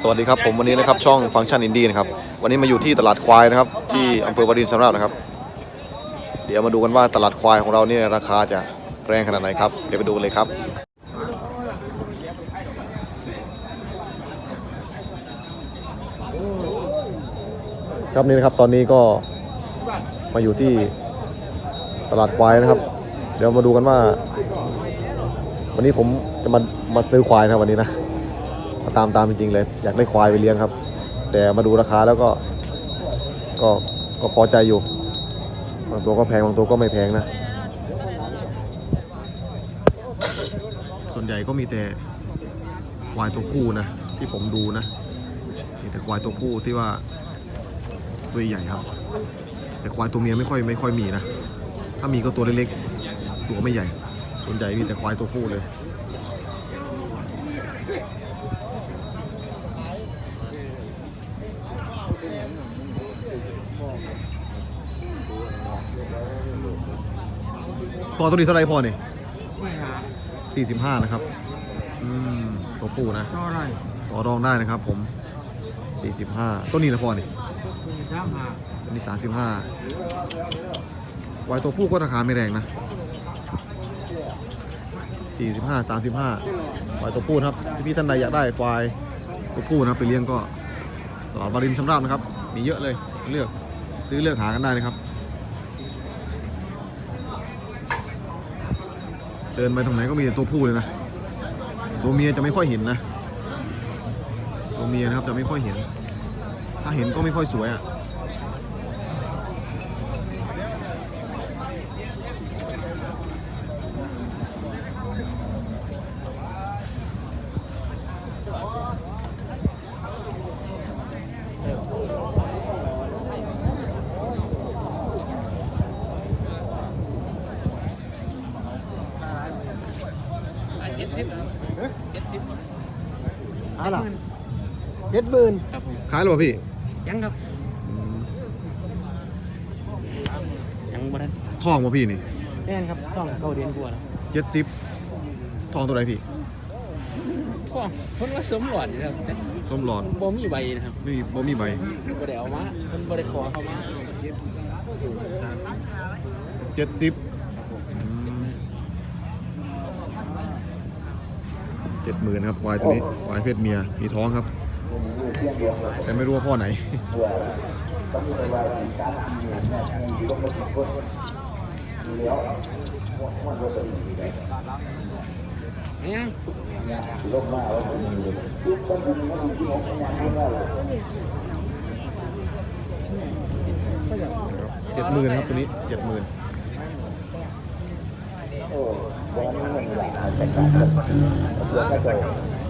สวัสดีครับผมวันนี้นะครับช่องฟังก์ชันอินดี้นะครับวันนี้มาอยู่ที่ตลาดควายนะครับที่อำเภอวารินชำราบนะครับ เดี๋ยวมาดูกันว่าตลาดควายของเราเนี่ยราคาจะแรงขนาดไหนครับเดี๋ยวไปดูกันเลยครับครับนี่นะครับตอนนี้ก็มาอยู่ที่ตลาดควายนะครับ เดี๋ยวมาดูกันว่า วันนี้ผมจะมามาซื้อควายนะวันนี้นะ ตามตามจริงๆเลย อยากได้ควายไปเลี้ยงครับ แต่มาดูราคาแล้วก็ ก็ก็พอใจอยู่บางตัวก็แพงบางตัวก็ไม่แพงนะ ส่วนใหญ่ก็มีแต่ควายตัวผู้นะ ที่ผมดูนะมีแต่ควายตัวผู้ที่ว่าตัวใหญ่ครับ แต่ควายตัวเมียไม่ค่อยไม่ค่อยมีนะ ถ้ามีก็ตัวเล็กๆตัวไม่ใหญ่ ส่วนใหญ่มีแต่ควายตัวผู้เลย ตัวตัวนี้เท่าไหรพ่อเนี่ยสี่หาสี่สิบห้านะครับ อืมตัวผู้นะ ต่ออะไรต่อรองได้นะครับ ผมสี่สิบห้าต้นนี้นะพ่อนี่สี่สามหาต้นนี้สามสิบห้าควายตัวผู้ก็ราคาไม่แรงนะสี่สิบห้าสามสิบห้าควายตัวผู้นะครับที่พี่ท่านใดอยากได้ควายตัวผู้นะครับไปเลี้ยงก็ตลาดวารินชำราบนะครับ มีเยอะเลยเลือกซื้อเลือกหากันได้นะครับ เดินไปตรงไหนก็มีแต่ตัวผู้เลยนะ ตัวเมียจะไม่ค่อยเห็นนะ ตัวเมียนะครับจะไม่ค่อยเห็น ถ้าเห็นก็ไม่ค่อยสวยอะ่ะ ดหมื่นครับผมขายหรือเปล่าพี่ยังครับอืมยังบ่ทันทองป่ะพี่นี่แน่นครับต้องเก้าเดือนกว่าแล้วเจ็ดสิบทองตัวไหนพี่ก็เพิ่นว่าสมหลอดอยู่ครับแต่ส้มหลอดบ่มีใบนะครับไม่มีบ่มีใบบ่ได้เอามาเพิ่นบ่ได้ขอเข้ามาเจ็ดสิบเจ็ดหมื่นครับควายตัวนี้ควายเพศเมียมีท้องครับ แต่ไม่รู้ว่าพ่อไหนยังเจ็ดหมื่นครับตัวนี้เจ็ดหมื่นเ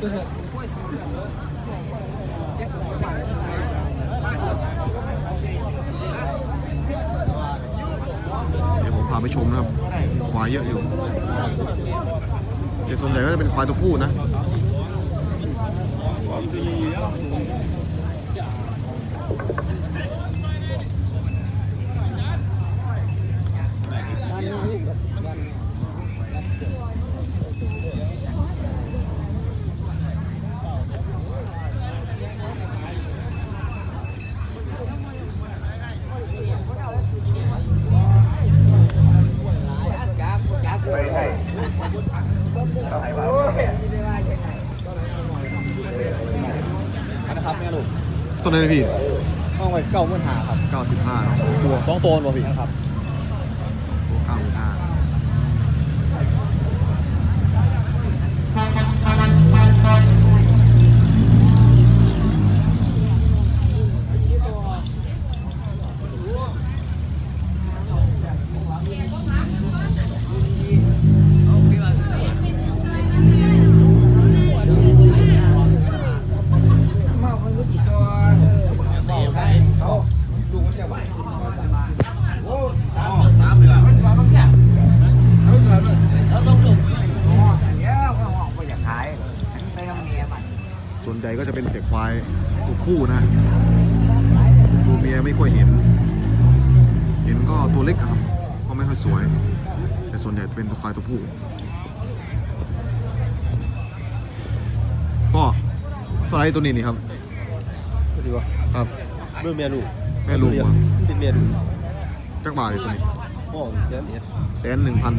เดี๋ยวผมพาไปชมนะครับ ควายเยอะอยู่แต่ส่วนใหญ่ก็จะเป็นควายตัวผู้นะ ตัวไหนนะพี่ต้องไว้เก้าหมื่นหาครับ95เนอะสองตัวสองตัวบ่พี่ครับ ใหญ่ก็จะเป็นเด็กควายตัวผู้นะตัวเมียไม่ค่อยเห็น เห็นก็ตัวเล็กอะครับ ก็ไม่ค่อยสวย แต่ส่วนใหญ่จะเป็นตัวควายตัวผู้ ก็เท่าไหรตัวนี้นี่ครับก็ดีวะครับเมื่อเมียลูกแม่ลูกเดียววะเป็นเมียลูกจักบาทเลยตัวนี้ห้องแสนเอ็ดแสนหนึ่งพัน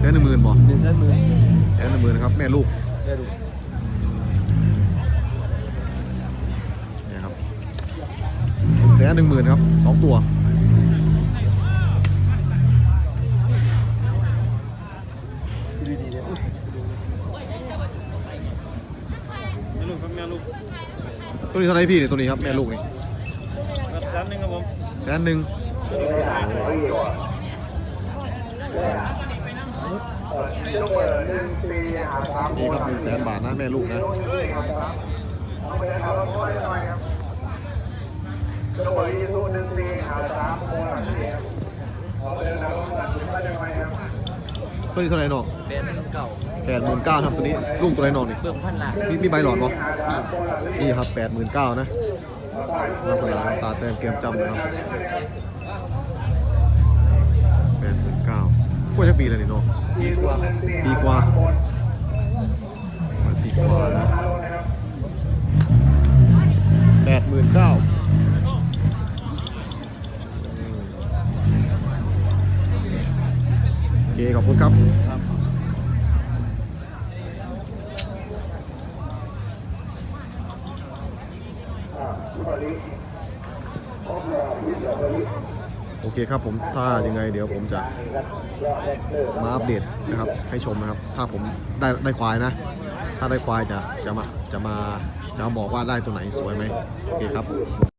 แสนหนึ่งหมื่นบ่หนึ่งแสนหมื่นแสนหนึ่งหมื่นนะครับแม่ลูกเมียลูก เนี่ยครับแสนหนึ่งหมื่นครับสองตัวดีดีๆเนี่ยเมียลูกครับเมียลูกตัวนี้เท่าไหรพี่เนี่ยตัวนี้ครับแม่ลูกนี่แสนหนึ่งครับผมแสนหนึ่งนี่ครับหนึ่งแสนบาทนะแม่ลูกนะ ตัวนี้เท่าไหรน้องเป็นเก่าแปดหมื่นเก้าครับตัวนี้ลูกตัวไหนน้องนี่เบิ่งพันหลักมีมีใบหลอดปะนี่ครับแปดหมื่นเก้านะลักษณะน้ำตาแต้มเกมจำนะครับแปดหมื่นเก้ากว่าจะปีแล้วนี่น้องดีกว่าปีกว่าประมาณปีกว่านะแปดหมื่นเก้า เคขอบคุณครับโอเคครับผมถ้ายังไงเดี๋ยวผมจะมาอัปเดตนะครับ ให้ชมนะครับ ถ้าผมได้ได้ควายนะ ถ้าได้ควายจะจะมาจะมาจะมาบอกว่าได้ตัวไหนสวยไหมโอเคครับ